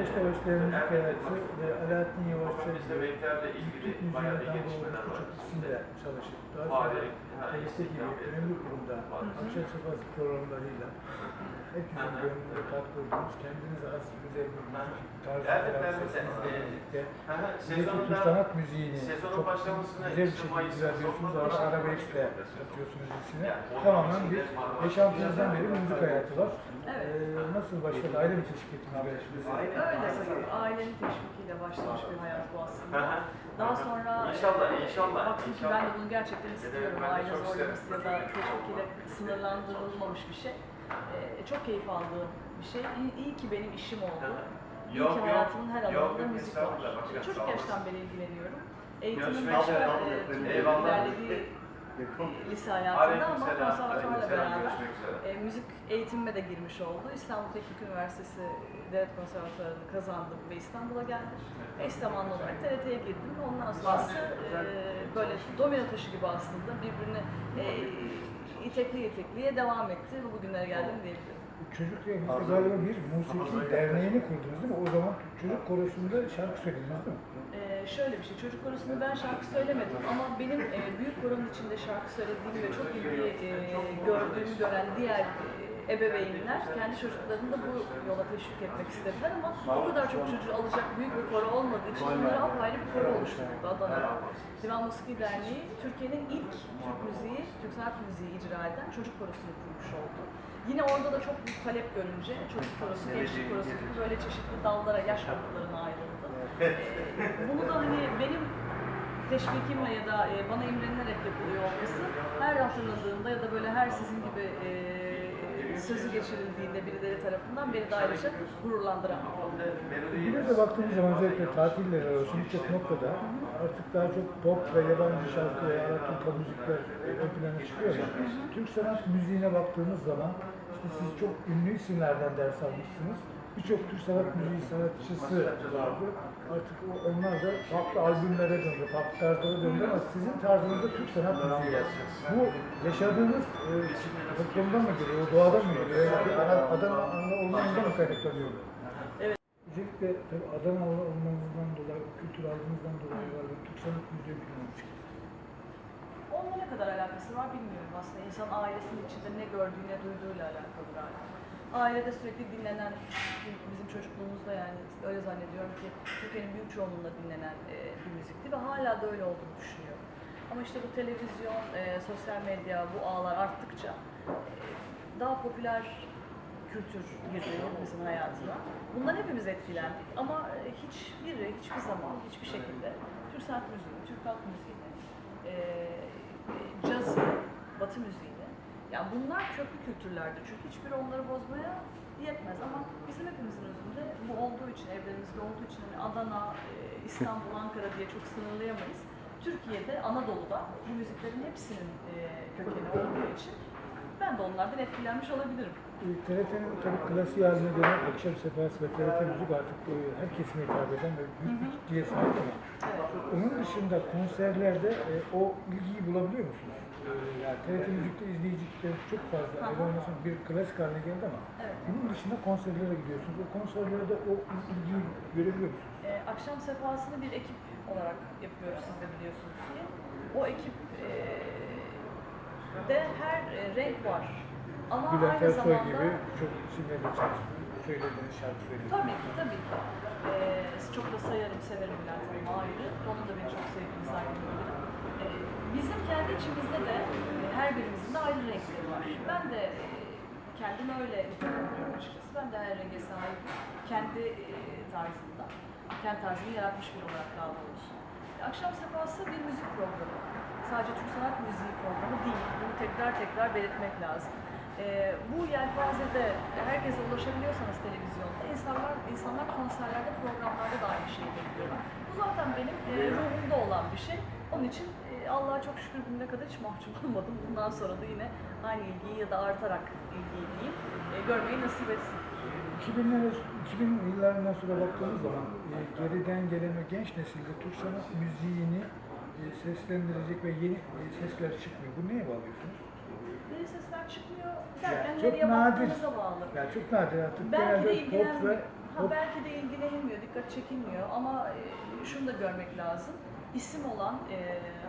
başlayan müzik hayatı ve Alaaddin de bir müziğinden gelişmeler doğru var. birçok isimle çalışıp daha sonra ha, TRT gibi önemli kurumda akşam sefası programlarıyla gönlünde tat koyduğunuz kendinize has güzel bir müzik tarzı birlikte Türk da sanat müziğini çok güzel bir şekilde düzenliyorsunuz. sonuna Ara başlamak arabeskle zorunda. katıyorsunuz içine. Tamamen bir 5-6 bir müzik hayatı var. Ee, nasıl başladı? Aile mi teşvik ettiniz bu? Öyle sayılır. Ailenin teşvikiyle başlamış bir hayat bu aslında. Daha sonra İnşallah, e, inşallah, baktım ki ben de bunu gerçekten istiyorum. Aile zorlaması ya da teşvikiyle sınırlandırılmamış bir şey. E, çok keyif aldığım bir şey. İyi, iyi ki benim işim oldu. İyi Yok, ki hayatımın her alanında yok, müzik var. Başka Çocuk yaştan beri ilgileniyorum. Eğitimin başka e, ilerlediği lise hayatında ama konservatuvarla beraber e, müzik eğitimime de girmiş oldu. İstanbul Teknik Üniversitesi Devlet Konservatuvarı'nı kazandım ve İstanbul'a geldim. Eş zamanlı olarak TRT'ye girdim. Ondan sonrası e, böyle domino taşı gibi aslında birbirini e, itekli itekliye devam etti ve bugünlere geldim diyebilirim. Çocuk evinizde galiba bir musiki derneğini kurdunuz değil mi? O zaman çocuk korosunda şarkı söylediniz değil mi? Ee, şöyle bir şey, çocuk korosunda ben şarkı söylemedim ama benim e, büyük koronun içinde şarkı söylediğimi ve çok ilgi e, gördüğümü gören diğer e, ebeveynler kendi çocuklarını da bu yola teşvik etmek istediler ama o kadar çok çocuğu alacak büyük bir koro olmadığı için onlara apayrı bir koro oluşturuldu Adana'da. Divan Musiki Derneği Türkiye'nin ilk Türk müziği, Türk sanat müziği icra eden çocuk korosunu kurmuş oldu. Yine orada da çok büyük talep görünce çocuk korosu, gençlik korosu gibi böyle çeşitli dallara, yaş gruplarına ayrıldı. Ee, bunu da hani benim teşvikimle ya da e, bana imrenilerek yapılıyor olması her hatırladığımda ya da böyle her sizin gibi e, sözü geçirildiğinde birileri tarafından beni de ayrıca gururlandıran bir konu. Günümüze baktığımız zaman özellikle tatiller arasında birçok noktada artık daha çok pop ve yabancı şarkı ve Alaturka müzikler ön plana çıkıyor. Türk sanat müziğine baktığımız zaman işte siz çok ünlü isimlerden ders almışsınız. Birçok Türk sanat müziği sanatçısı vardı. Artık o- onlar da farklı albümlere döndü, farklı tarzlara döndü ama sizin tarzınızda Türk sanat müziği var. Bu yaşadığınız e, mı geliyor, o doğadan mı geliyor? Yani Adana, olmanızdan mı kaynaklanıyor? Evet. Özellikle tabii Adanalı olmanızdan dolayı, kültür algınızdan dolayı var Türk sanat müziği bir Onunla ne kadar alakası var bilmiyorum aslında. İnsan ailesinin içinde ne gördüğü, ne duyduğuyla alakalı galiba. Ailede sürekli dinlenen, bizim çocukluğumuzda yani öyle zannediyorum ki Türkiye'nin büyük çoğunluğunda dinlenen e, bir müzikti ve hala da öyle olduğunu düşünüyorum. Ama işte bu televizyon, e, sosyal medya, bu ağlar arttıkça e, daha popüler kültür girdi hepimizin hayatına. Bundan hepimiz etkilendik ama hiçbiri, hiçbir zaman, hiçbir şekilde Türk sanat müziğini, Türk halk müziğini, e, e, cazı, batı müziğini, yani bunlar köklü kültürlerdir çünkü hiçbiri onları bozmaya yetmez ama bizim hepimizin özünde bu olduğu için, evlerimizde olduğu için hani Adana, e, İstanbul, Ankara diye çok sınırlayamayız. Türkiye'de, Anadolu'da bu müziklerin hepsinin e, kökeni olduğu için ben de onlardan etkilenmiş olabilirim. E, TRT'nin tabii klasiği haline gelen akşam sefası ve TRT müzik artık e, her kesime hitap eden ve büyük bir kitleye sahip Evet. onun dışında konserlerde e, o ilgiyi bulabiliyor musunuz? E, yani TRT müzikte izleyici kitle çok fazla. Öyle olmasın bir klasik haline geldi ama Evet. bunun dışında konserlere gidiyorsunuz. O konserlerde o ilgiyi görebiliyor musunuz? Ee, akşam sefasını bir ekip olarak yapıyoruz siz de biliyorsunuz ki. O ekip e, de her e, renk var. Ama Bülent aynı Ersoy zamanda gibi çok isimlerle çalıştığınız, söylediğiniz şarkı söylediğiniz. tabii ki tabii ki. Ee, çok da sayarım, severim Bülent Hanım'ı ayrı. Onun da beni çok sevdiğini zannediyorum. Ee, bizim kendi içimizde de e, her birimizin de ayrı renkleri var. Ben de e, kendimi öyle nitelendiriyorum açıkçası. Ben de her renge sahip kendi e, tarzımda, kendi tarzımı yaratmış bir olarak daha doğrusu. Akşam sefası bir müzik programı. Sadece Türk sanat müziği programı değil. Bunu tekrar tekrar belirtmek lazım. Ee, bu yelpazede herkese ulaşabiliyorsanız televizyonda insanlar insanlar konserlerde, programlarda da aynı şeyi bekliyorlar. Bu zaten benim e, ruhumda olan bir şey. Onun için e, Allah'a çok şükür bugüne kadar hiç mahcup olmadım. Bundan sonra da yine aynı ilgiyi ya da artarak ilgiyi diyeyim, e, görmeyi nasip etsin. 2000'lere, 2000 yıllarından sonra baktığımız zaman e, geriden gelen o genç nesilde Türk sanat müziğini e, seslendirecek ve yeni e, sesler çıkmıyor. Bu neye bağlıyorsunuz? Sesler çıkmıyor derken Yani nereye baktığınıza bağlı. Yani çok nadir artık Belki de genelde pop ilgilen ve ha, belki de ilgili dikkat çekilmiyor ama e, şunu da görmek lazım. İsim olan, e,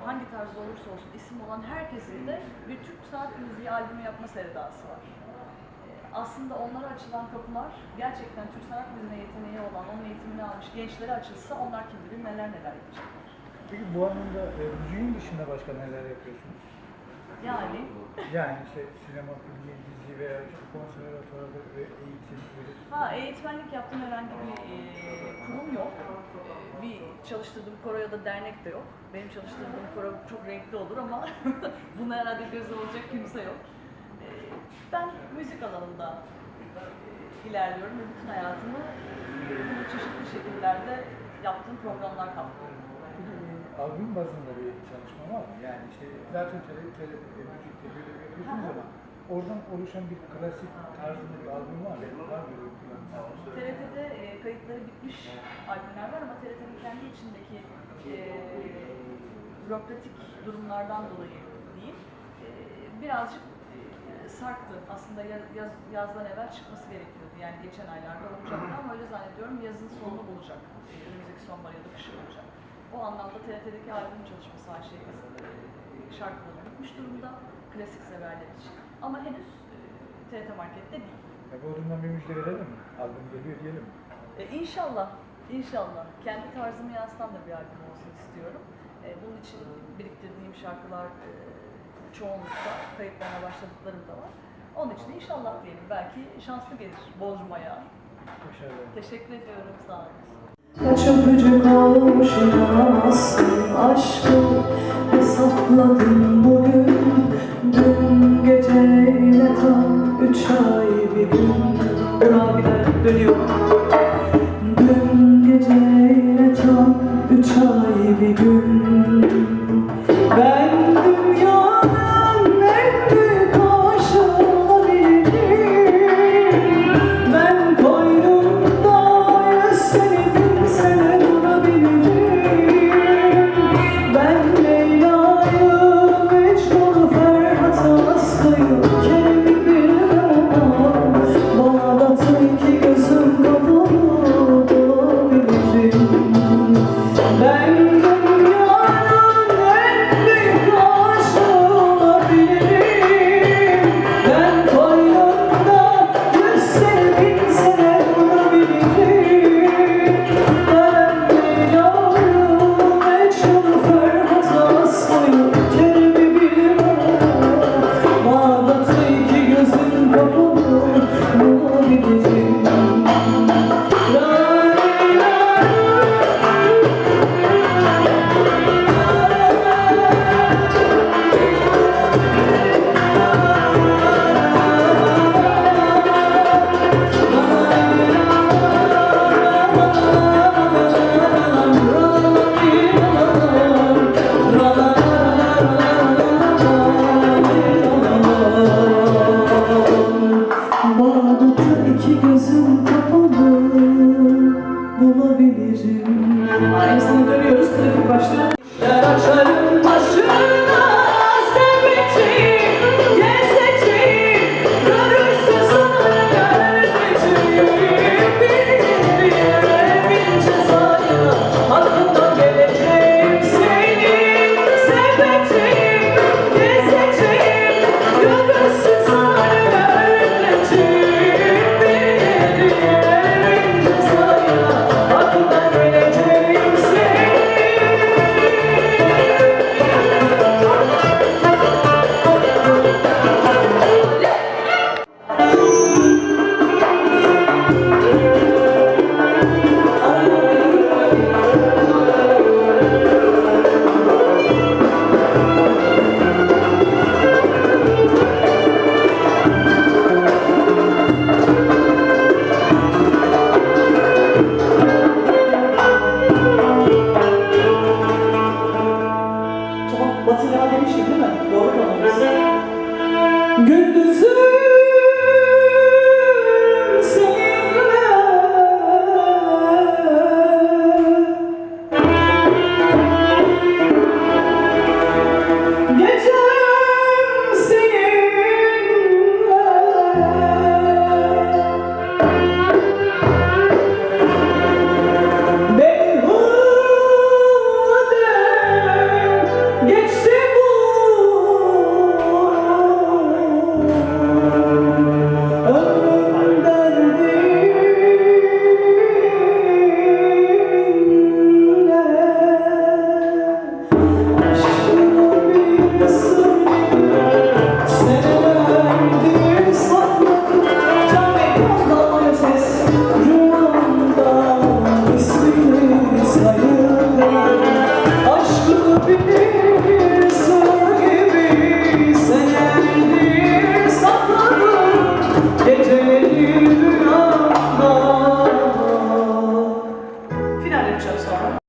hangi tarzda olursa olsun isim olan herkesin de bir Türk sanat müziği albümü yapma sevdası var. E, aslında onlara açılan kapılar gerçekten Türk sanat müziğine yeteneği olan, onun eğitimini almış gençlere açılsa onlar kim bilir neler neler yapacaklar. Peki bu anlamda e, müziğin dışında başka neler yapıyorsunuz? Yani Yani işte sinema, filmi, dizi veya işte konservatuvarda ve eğitim böyle Ha eğitmenlik yaptığım herhangi bir e, kurum yok. E, bir çalıştırdığım koro ya da dernek de yok. Benim çalıştırdığım koro çok renkli olur ama buna herhalde göz olacak kimse yok. E, ben müzik alanında e, ilerliyorum ve bütün hayatımı bunu çeşitli şekillerde yaptığım programlar kapsıyor. Albüm bazında bir çalışma var mı? Yani işte zaten tele, tele, e, müzikte böyle yapıyorsunuz ama oradan oluşan bir klasik tarzında bir albüm var mı? Var mı böyle bir? TRT'de e, kayıtları bitmiş albümler var ama TRT'nin kendi içindeki e, bürokratik durumlardan dolayı değil, e, birazcık e, sarktı. Aslında yaz, yaz, yazdan evvel çıkması gerekiyordu. Yani geçen aylarda olacaktı ama öyle zannediyorum yazın sonunu bulacak. E, önümüzdeki sonbahar ya da kışı olacak. O anlamda TRT'deki albüm çalışması Ayşe e, şarkıları bitmiş durumda. Klasik severler için. Ama henüz e, TRT Market'te değil. Ya bu durumdan bir müjde verelim mi? Albüm geliyor diyelim mi? E, inşallah, inşallah. Kendi tarzımı yansıtan da bir albüm olsun istiyorum. E, bunun için biriktirdiğim şarkılar e, çoğunlukla kayıtlarına başladıklarım da var. Onun için inşallah diyelim. Belki şanslı gelir Bodrum'a. Başarılar. Teşekkür ediyorum, sağ olun. Öpücük olmuş inanamazsın aşkım. Hesapladım bugün. Dün geceyle tam üç ay bir gün. Rabiler dönüyor. Dün geceyle tam üç ay bir gün